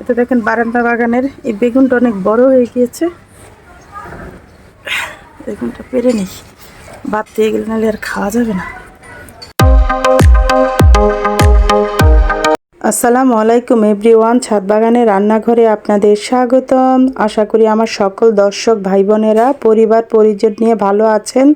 এতে দেখেন বারান্দা বাগানের এই বেগুনটা অনেক বড় হয়ে গিয়েছে। বেগুনটা পেরে নেই। বাদ দিয়ে গেলে নাহলে আর খাওয়া যাবে না। আসসালামু আলাইকুম এভরিওয়ান, ছাদ বাগানের রান্নাঘরে আপনাদের স্বাগতম। আশা করি আমার সকল দর্শক ভাই বোনেরা পরিবার পরিজন নিয়ে ভালো আছেন।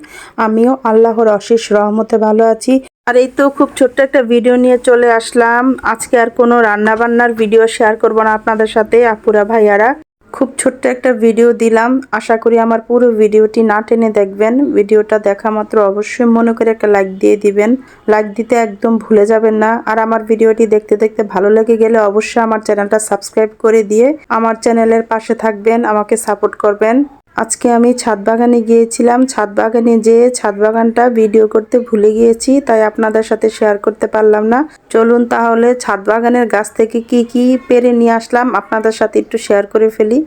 আমিও আল্লাহর অশেষ রহমতে ভালো আছি। আর এই তো খুব ছোট্ট একটা ভিডিও নিয়ে চলে আসলাম। আজকে আর কোনো রান্না বান্নার ভিডিও শেয়ার করব না আপনাদের সাথে, আপুরা, ভাইয়ারা। খুব ছোট্ট একটা ভিডিও দিলাম। আশা করি আমার পুরো ভিডিওটি না টেনে দেখবেন। ভিডিওটা দেখা মাত্র অবশ্যই মনে করে একটা লাইক দিয়ে দিবেন। লাইক দিতে একদম ভুলে যাবেন না। আর আমার ভিডিওটি দেখতে দেখতে ভালো লেগে গেলে অবশ্যই আমার চ্যানেলটা সাবস্ক্রাইব করে দিয়ে আমার চ্যানেলের পাশে থাকবেন, আমাকে সাপোর্ট করবেন। আজকে আমি ছাদ বাগানে গিয়েছিলাম। ছাদ বাগানে যেয়ে ছাদ বাগানটা ভিডিও করতে ভুলে গিয়েছি, তাই আপনাদের সাথে শেয়ার করতে পারলাম না। চলুন তাহলে ছাদ বাগানের গাছ থেকে কি কি পেরে নিয়ে আসলাম, আপনাদের সাথে একটু শেয়ার করে ফেলি।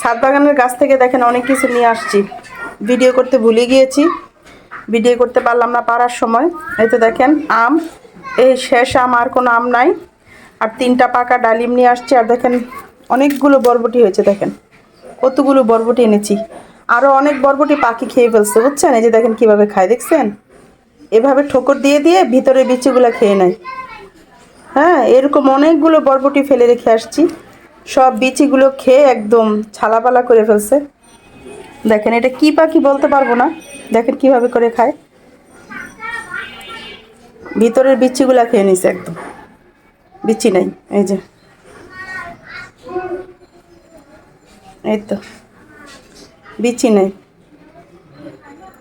ছাদ বাগানের গাছ থেকে দেখেন অনেক কিছু নিয়ে আসছি। ভিডিও করতে ভুলে গিয়েছি, ভিডিও করতে পারলাম না পারার সময়। এই তো দেখেন আম, এই শেষ আম আর কোনো আম নাই। আর তিনটা পাকা ডালিম নিয়ে আসছি, আর দেখেন অনেকগুলো বরবটি হয়েছে, দেখেন। কতগুলো বরবটি এনেছি। আরও অনেক বরবটি পাখি খেয়ে ফেলছে, বুঝছেন? এই যে দেখেন কীভাবে খায়, দেখছেন? এভাবে ঠোকর দিয়ে দিয়ে ভিতরে বিচিগুলো খেয়ে নেয়। হ্যাঁ এরকম অনেকগুলো বরবটি ফেলে রেখে আসছি। সব বিচিগুলো খেয়ে একদম ছালাপালা করে ফেলছে। দেখেন, এটা কি পাখি বলতে পারব না। দেখেন কীভাবে করে খায়। ভিতরের বিচিগুলা খেয়ে নিছে একদম। বিচি নাই, এই যে। এই তো। বিচি নেই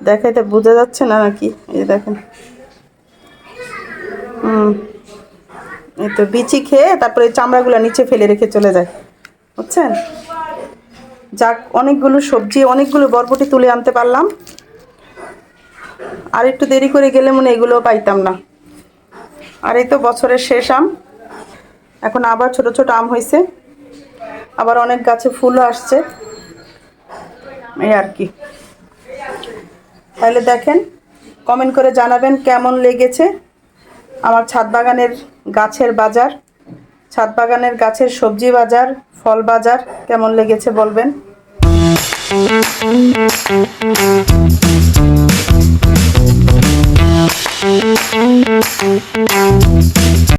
দেখাইতে বোঝা যাচ্ছে না নাকি? এই দেখেন। হুম। এই তো বিচি খেয়ে তারপরে চামড়াগুলো নিচে ফেলে রেখে চলে যায়। বুঝছেন? যাক, অনেকগুলো সবজি, অনেকগুলো বরবটি তুলে আনতে পারলাম। আর একটু দেরি করে গেলে মনে এগুলোও পাইতাম না। আর এই তো বছরের শেষ আম। এখন আবার ছোট ছোট আম হয়েছে আবার অনেক গাছে ফুলও আসছে। এই আর কি। তাহলে দেখেন কমেন্ট করে জানাবেন কেমন লেগেছে আমার ছাদ বাগানের গাছের বাজার ছাদ বাগানের গাছের সবজি বাজার, ফল বাজার, কেমন লেগেছে বলবেন?